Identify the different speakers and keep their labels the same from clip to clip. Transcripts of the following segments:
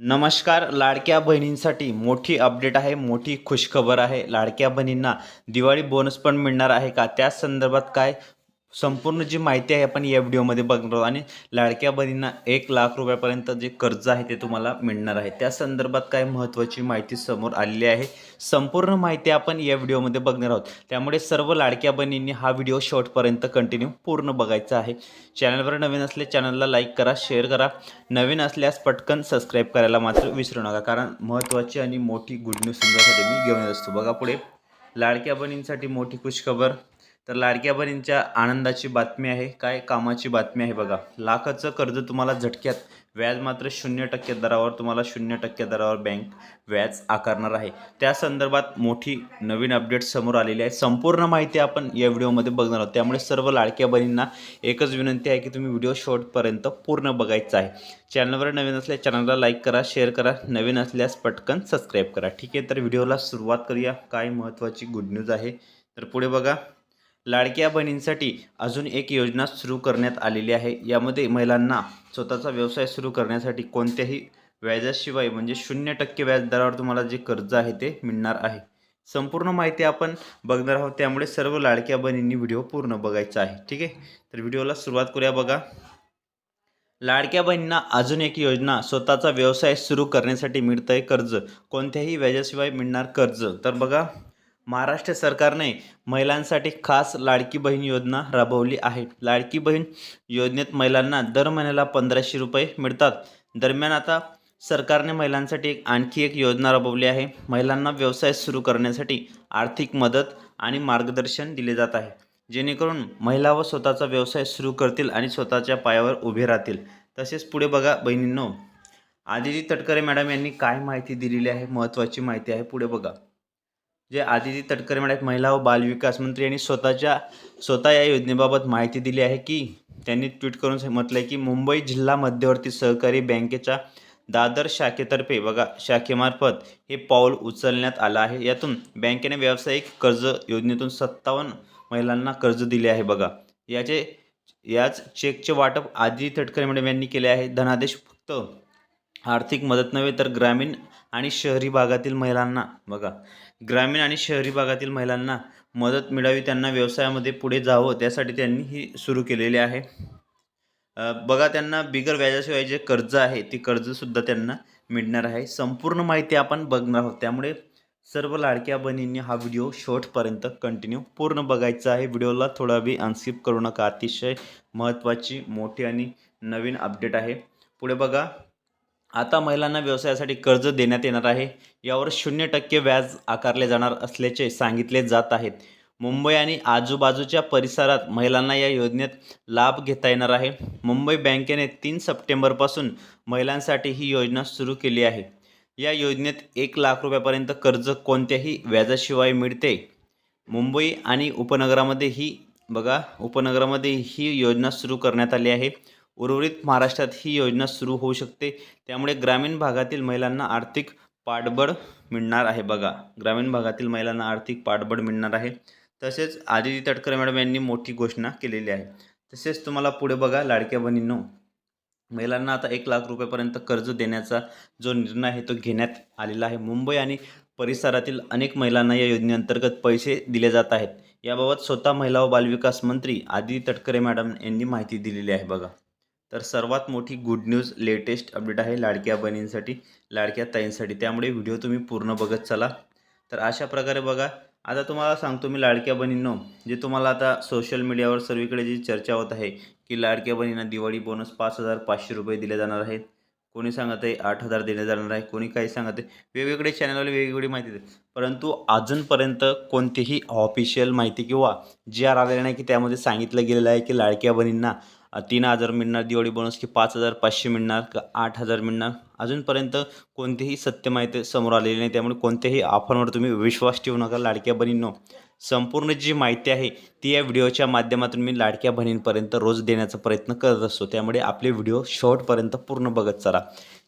Speaker 1: नमस्कार लाडक्या बहिणींसाठी मोठी अपडेट आहे मोठी खुशखबर आहे. लाडक्या बहिणींना दिवाळी बोनस पण मिळणार आहे का? त्या संदर्भात काय संपूर्ण जी माहिती आहे आपण या व्हिडिओमध्ये बघणार आहोत. आणि लाडक्या बहिणींना एक लाख रुपयापर्यंत जे कर्ज आहे ते तुम्हाला मिळणार आहे. त्या संदर्भात काय महत्त्वाची माहिती समोर आलेली आहे. संपूर्ण माहिती आपण या व्हिडिओमध्ये बघणार आहोत. त्यामुळे सर्व लाडक्या बहिणींनी हा व्हिडिओ शॉर्टपर्यंत कंटिन्यू पूर्ण बघायचा आहे. चॅनलवर नवीन असले चॅनलला लाईक करा शेअर करा. नवीन असल्यास पटकन सबस्क्राईब करायला मात्र विसरू नका. कारण महत्त्वाची आणि मोठी गुड न्यूज तुमच्यासाठी मी घेऊन येत असतो. बघा पुढे. लाडक्या बहिणींसाठी मोठी खुशखबर. तर लाडक्या बहिणींच्या आनंदाची बातमी आहे. काय कामाची बातमी आहे बघा. लाखाचं कर्ज तुम्हाला झटक्यात व्याज मात्र शून्य टक्के दरावर तुम्हाला शून्य टक्के दरावर बँक व्याज आकारणार आहे. त्या संदर्भात मोठी नवीन अपडेट समोर आलेली आहे. संपूर्ण माहिती आपण या व्हिडिओमध्ये बघणार आहोत. त्यामुळे सर्व लाडक्या बहिणींना एकच विनंती आहे की तुम्ही व्हिडिओ शेवटपर्यंत पूर्ण बघायचा आहे. चॅनलवर नवीन असल्यास चॅनलला लाईक करा शेअर करा. नवीन असल्यास पटकन सबस्क्राईब करा. ठीक आहे तर व्हिडिओला सुरुवात करूया. काय महत्त्वाची गुड न्यूज आहे? तर पुढे बघा. लाडक्या बहिणींसाठी अजून एक योजना सुरू करण्यात आलेली आहे. यामध्ये महिलांना स्वतःचा व्यवसाय सुरू करण्यासाठी कोणत्याही व्याजाशिवाय म्हणजे शून्य टक्के व्याजदरावर तुम्हाला जे कर्ज आहे ते मिळणार आहे. संपूर्ण माहिती आपण बघणार आहोत. त्यामुळे सर्व लाडक्या बहिणींनी व्हिडिओ पूर्ण बघायचा आहे. ठीक आहे? तर व्हिडिओला सुरुवात करूया बघा. लाडक्या बहिणींना अजून एक योजना स्वतःचा व्यवसाय सुरू करण्यासाठी मिळतंय कर्ज. कोणत्याही व्याजाशिवाय मिळणार कर्ज. तर बघा. महाराष्ट्र सरकारने महिलांसाठी खास लाडकी बहीण योजना राबवली आहे. लाडकी बहीण योजनेत महिलांना दर महिन्याला पंधराशे रुपये मिळतात. दरम्यान आता सरकारने महिलांसाठी एक आणखी एक योजना राबवली आहे. महिलांना व्यवसाय सुरू करण्यासाठी आर्थिक मदत आणि मार्गदर्शन दिले जात आहे. जेणेकरून महिला व स्वतःचा व्यवसाय सुरू करतील आणि स्वतःच्या पायावर उभे राहतील. तसेच पुढे बघा बहिणींनो. आदिती तटकरे मॅडम यांनी काय माहिती दिलेली आहे? महत्त्वाची माहिती आहे. पुढे बघा. जे आदिती तटकरे मॅडम महिला व बालविकास मंत्री यांनी स्वतःच्या स्वतः या योजनेबाबत माहिती दिली आहे की त्यांनी ट्विट करून म्हटलं आहे की मुंबई जिल्हा मध्यवर्ती सहकारी बँकेच्या दादर शाखेतर्फे बघा शाखेमार्फत हे पाऊल उचलण्यात आलं आहे. यातून बँकेने व्यावसायिक कर्ज योजनेतून सत्तावन्न महिलांना कर्ज दिले आहे बघा. याचे याच चेकचे वाटप आदिती तटकरे मॅडम यांनी केले आहे. धनादेश फक्त आर्थिक मदत नव्हे तर ग्रामीण आणि शहरी भागातील महिलांना बघा ग्रामीण आणि शहरी भागातील महिलांना मदत मिळावी त्यांना व्यवसायामध्ये पुढे जावं त्यासाठी त्यांनी ही सुरू केलेली आहे. बघा त्यांना बिगर व्याजाशिवाय जे कर्ज आहे ते कर्जसुद्धा त्यांना मिळणार आहे. संपूर्ण माहिती आपण बघणार आहोत. त्यामुळे सर्व लाडक्या बहिणींनी हा व्हिडिओ शॉर्टपर्यंत कंटिन्यू पूर्ण बघायचा आहे. व्हिडिओला थोडा बी अनस्किप करू नका. अतिशय महत्त्वाची मोठी आणि नवीन अपडेट आहे. पुढे बघा. आता महिलांना व्यवसायासाठी कर्ज देण्यात येणार आहे. यावर शून्य टक्के व्याज आकारले जाणार असल्याचे सांगितले जात आहेत. मुंबई आणि आजूबाजूच्या परिसरात महिलांना या योजनेत लाभ घेता येणार आहे. मुंबई बँकेने तीन सप्टेंबरपासून महिलांसाठी ही योजना सुरू केली आहे. या योजनेत एक लाख रुपयापर्यंत कर्ज कोणत्याही व्याजाशिवाय मिळते. मुंबई आणि उपनगरामध्ये ही बघा उपनगरामध्ये ही योजना सुरू करण्यात आली आहे. उर्वरित महाराष्ट्रात ही योजना सुरू होऊ शकते. त्यामुळे ग्रामीण भागातील महिलांना आर्थिक पाठबळ मिळणार आहे. बघा ग्रामीण भागातील महिलांना आर्थिक पाठबळ मिळणार आहे. तसेच आदिती तटकरे मॅडम यांनी मोठी घोषणा केलेली आहे. तसेच तुम्हाला पुढे बघा लाडक्या बहिणींनो महिलांना आता एक लाख रुपयापर्यंत कर्ज देण्याचा जो निर्णय आहे तो घेण्यात आलेला आहे. मुंबई आणि परिसरातील अनेक महिलांना या योजनेअंतर्गत पैसे दिले जात आहेत. याबाबत स्वतः महिला व बालविकास मंत्री आदिती तटकरे मॅडम यांनी माहिती दिलेली आहे. बघा. तर सर्वात मोठी गुड न्यूज लेटेस्ट अपडेट आहे लाडक्या बहिणींसाठी लाडक्या ताईंसाठी. त्यामुळे व्हिडिओ तुम्ही पूर्ण बघत चला. तर अशा प्रकारे बघा आता तुम्हाला सांगतो मी लाडक्या बहिणींनो जे तुम्हाला आता सोशल मीडियावर सर्वीकडे जी चर्चा होत आहे की लाडक्या बहिणींना दिवाळी बोनस पाच हजार पाचशे रुपये दिले जाणार आहेत. कोणी सांगत आहे आठ हजार दिले जाणार आहे कोणी काही सांगत आहे. वेगवेगळे चॅनलवाले वेगवेगळी माहिती देतात. परंतु अजूनपर्यंत कोणतीही ऑफिशियल माहिती किंवा जी आर आलेली नाही की त्यामध्ये सांगितलं गेलेलं आहे की लाडक्या बहिणींना तीन हजार मिळणार दिवाळी बोनस की पाच हजार पाचशे मिळणार का आठ हजार मिळणार. अजूनपर्यंत कोणतीही सत्य माहिती समोर आलेली नाही त्यामुळे कोणत्याही ऑफरवर तुम्ही विश्वास ठेवू नका लाडक्या बहिणींनो. संपूर्ण जी माहिती आहे ती या व्हिडिओच्या माध्यमातून मी लाडक्या बहिणींपर्यंत रोज देण्याचा प्रयत्न करत असतो. त्यामुळे आपले व्हिडिओ शेवटपर्यंत पूर्ण बघत चला.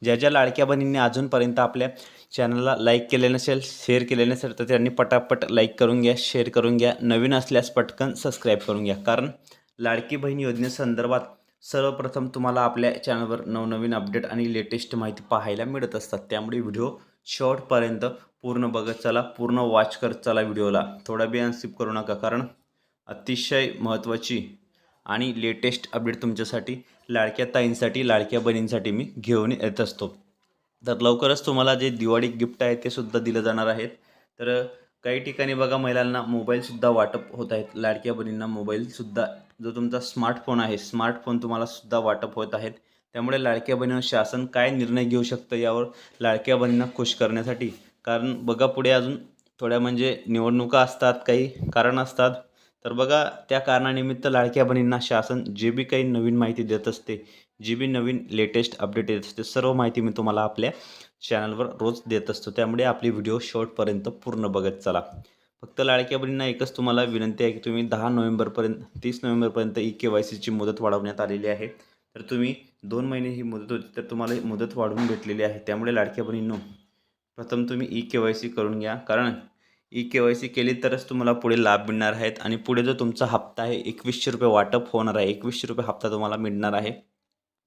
Speaker 1: ज्या ज्या लाडक्या बहिणींनी अजूनपर्यंत आपल्या चॅनलला लाईक केले नसेल शेअर केले नसेल तर त्यांनी पटापट लाईक करून घ्या शेअर करून घ्या. नवीन असल्यास पटकन सबस्क्राईब करून घ्या. कारण लाडकी बहीण योजनेसंदर्भात सर्वप्रथम तुम्हाला आपल्या चॅनलवर नवनवीन अपडेट आणि लेटेस्ट माहिती पाहायला मिळत असतात. त्यामुळे व्हिडिओ शेवटपर्यंत पूर्ण बघत चला पूर्ण वॉच करत चला व्हिडिओला. थोडा बी अनस्किप करू नका कारण अतिशय महत्त्वाची आणि लेटेस्ट अपडेट तुमच्यासाठी लाडक्या ताईंसाठी लाडक्या बहिणींसाठी मी घेऊन येत असतो. तर लवकरच तुम्हाला जे दिवाळी गिफ्ट आहे ते सुद्धा दिलं जाणार आहेत. तर काही ठिकाणी बघा महिलांना मोबाईलसुद्धा वाटप होत आहेत. लाडक्या बहिणींना मोबाईलसुद्धा जो तुमचा स्मार्टफोन आहे स्मार्टफोन तुम्हाला सुद्धा वाटप होत आहेत. त्यामुळे लाडक्या बहिणीनं शासन काय निर्णय घेऊ शकतं यावर लाडक्या बहिणींना खुश करण्यासाठी? कारण बघा पुढे अजून थोड्या म्हणजे निवडणुका असतात काही कारण असतात. तर बघा त्या कारणानिमित्त लाडक्या बहिणींना शासन जे बी काही नवीन माहिती देत असते जी बी नवीन लेटेस्ट अपडेट येत असते सर्व माहिती मी तुम्हाला आपल्या चॅनलवर रोज देत असतो. त्यामुळे आपली व्हिडिओ शॉर्टपर्यंत पूर्ण बघत चला. फक्त लाडक्या बहिणींना एकच तुम्हाला विनंती आहे की तुम्ही दहा नोव्हेंबरपर्यंत तीस नोव्हेंबरपर्यंत ई के वाय सीची मुदत वाढवण्यात आलेली आहे. तर तुम्ही दोन महिने ही मुदत होती तर तुम्हाला मुदत वाढवून भेटलेली आहे. त्यामुळे लाडक्या बहिणींनो प्रथम तुम्ही ई के वाय सी करून घ्या. कारण ई के वाय सी केली तरच तुम्हाला पुढे लाभ मिळणार आहेत. आणि पुढे जो तुमचा हप्ता आहे एकवीसशे रुपये वाटप होणार आहे. एकवीसशे रुपये हप्ता तुम्हाला मिळणार आहे.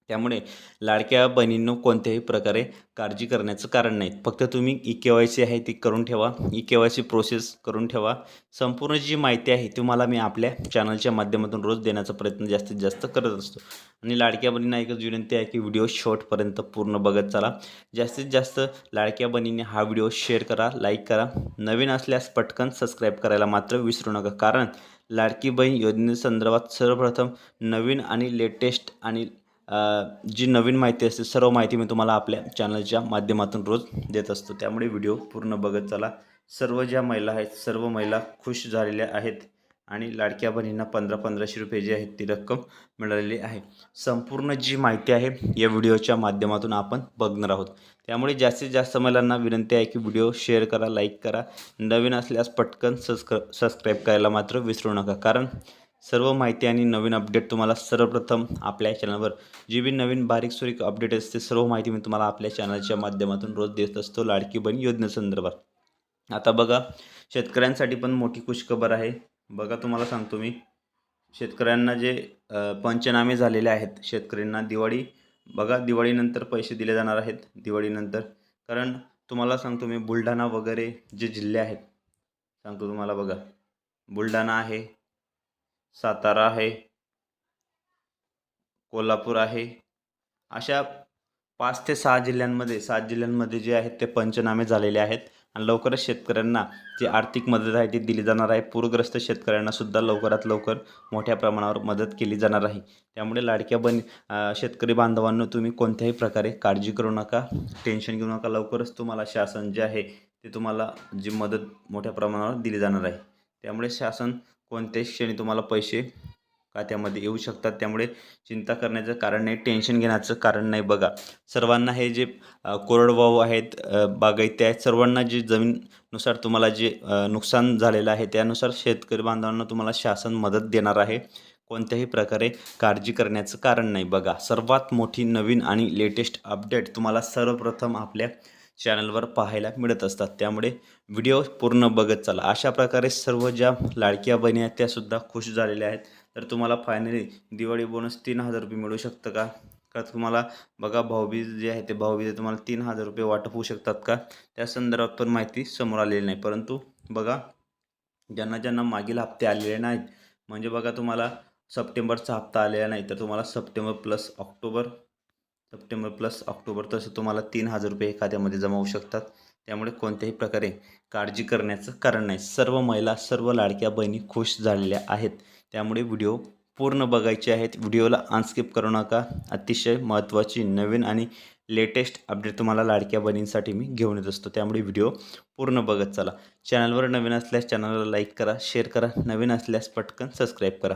Speaker 1: त्यामुळे लाडक्या बहिणींनो कोणत्याही प्रकारे काळजी करण्याचं कारण नाही. फक्त तुम्ही ई के वाय सी आहे ती करून ठेवा. E K Y C process करून ठेवा. संपूर्ण जी माहिती आहे तुम्हाला मी आपल्या चॅनलच्या माध्यमातून रोज देण्याचा प्रयत्न जास्तीत जास्त करत असतो. आणि लाडक्या बहिणींना एकच विनंती आहे की व्हिडिओ शॉर्टपर्यंत पूर्ण बघत चला. जास्तीत जास्त लाडक्या बहिणींनी हा व्हिडिओ शेअर करा लाईक करा. नवीन असल्यास पटकन सबस्क्राईब करायला मात्र विसरू नका. कारण लाडकी बहीण योजनेसंदर्भात सर्वप्रथम नवीन आणि लेटेस्ट आणि जी नवीन माहिती असते सर्व माहिती मी तुम्हाला आपल्या चॅनलच्या माध्यमातून रोज देत असतो. त्यामुळे व्हिडिओ पूर्ण बघत चला. सर्व ज्या महिला आहेत सर्व महिला खुश झालेल्या आहेत आणि लाडक्या बहिणींना पंधरा पंधराशे रुपये जी आहेत ती रक्कम मिळालेली आहे. संपूर्ण जी माहिती आहे या व्हिडिओच्या माध्यमातून आपण बघणार आहोत. त्यामुळे जास्तीत जास्त महिलांना विनंती आहे की व्हिडिओ शेअर करा लाईक करा. नवीन असल्यास पटकन सबस्क्र सबस्क्राईब करायला मात्र विसरू नका. कारण सर्व माहिती आणि नवीन अपडेट तुम्हाला सर्वप्रथम आपल्या चॅनलवर जी बी नवीन बारीक सुरीक अपडेट असते सर्व माहिती मी तुम्हाला आपल्या चॅनलच्या माध्यमातून रोज देत असतो लाडकी बहीण योजनेसंदर्भात. आता बघा शेतकऱ्यांसाठी पण मोठी खुशखबर आहे. बघा तुम्हाला सांगतो मी. शेतकऱ्यांना जे पंचनामे झालेले आहेत शेतकऱ्यांना दिवाळी बघा दिवाळीनंतर पैसे दिले जाणार आहेत दिवाळीनंतर. कारण तुम्हाला सांगतो मी बुलढाणा वगैरे जे जिल्हे आहेत सांगतो तुम्हाला बघा. बुलढाणा आहे सातारा आहे कोल्हापूर आहे. अशा पाच ते सहा जिल्ह्यांमध्ये सात जिल्ह्यांमध्ये जे आहेत ते पंचनामे झालेले आहेत. आणि लवकरच शेतकऱ्यांना जी आर्थिक मदत आहे ती दिली जाणार आहे. पूरग्रस्त शेतकऱ्यांनासुद्धा लवकरात लवकर मोठ्या प्रमाणावर मदत केली जाणार आहे. त्यामुळे लाडक्या बन शेतकरी बांधवांनो तुम्ही कोणत्याही प्रकारे काळजी करू नका टेन्शन घेऊ नका. लवकरच तुम्हाला शासन जे आहे ते तुम्हाला जी मदत मोठ्या प्रमाणावर दिली जाणार आहे. त्यामुळे शासन कोणत्याही क्षणी तुम्हाला पैसे खात्यामध्ये येऊ शकतात. त्यामुळे चिंता करण्याचं कारण नाही टेन्शन घेण्याचं कारण नाही. बघा सर्वांना हे जे कोरडवाहू आहेत बागायती आहेत सर्वांना जे जमीननुसार तुम्हाला जे नुकसान झालेलं आहे त्यानुसार शेतकरी बांधवांना तुम्हाला शासन मदत देणार आहे. कोणत्याही प्रकारे काळजी करण्याचं कारण नाही. बघा सर्वात मोठी नवीन आणि लेटेस्ट अपडेट तुम्हाला सर्वप्रथम आपल्या चॅनलवर पाहायला मिळत असतात. त्यामुळे व्हिडिओ पूर्ण बघत चाला. अशा प्रकारे सर्व ज्या लाडक्या बहिणी आहेत त्यासुद्धा खुश झालेल्या आहेत. तर तुम्हाला फायनली दिवाळी बोनस तीन हजार रुपये मिळू शकतं का? का तुम्हाला बघा भाऊबीज जे आहे ते भाऊबीज तुम्हाला तीन हजार रुपये वाटप होऊ शकतात का? त्या संदर्भात पण माहिती समोर आलेली नाही. परंतु बघा ज्यांना ज्यांना मागील हप्ते आलेले नाहीत म्हणजे बघा तुम्हाला सप्टेंबरचा हप्ता आलेला नाही तर तुम्हाला September plus October September plus October तसं तुम्हाला तीन हजार रुपये खात्यामध्ये जमा होऊ शकतात. त्यामुळे कोणत्याही प्रकारे काळजी करण्याचं कारण नाही. सर्व महिला सर्व लाडक्या बहिणी खुश झालेल्या आहेत. त्यामुळे व्हिडिओ पूर्ण बघायचे आहेत. व्हिडिओला अनस्किप करू नका. अतिशय महत्त्वाची नवीन आणि लेटेस्ट अपडेट तुम्हाला लाडक्या बहिणींसाठी मी घेऊन येत असतो. त्यामुळे व्हिडिओ पूर्ण बघत चला. चॅनलवर नवीन असल्यास चॅनलला लाईक करा शेअर करा. नवीन असल्यास पटकन सबस्क्राईब करा.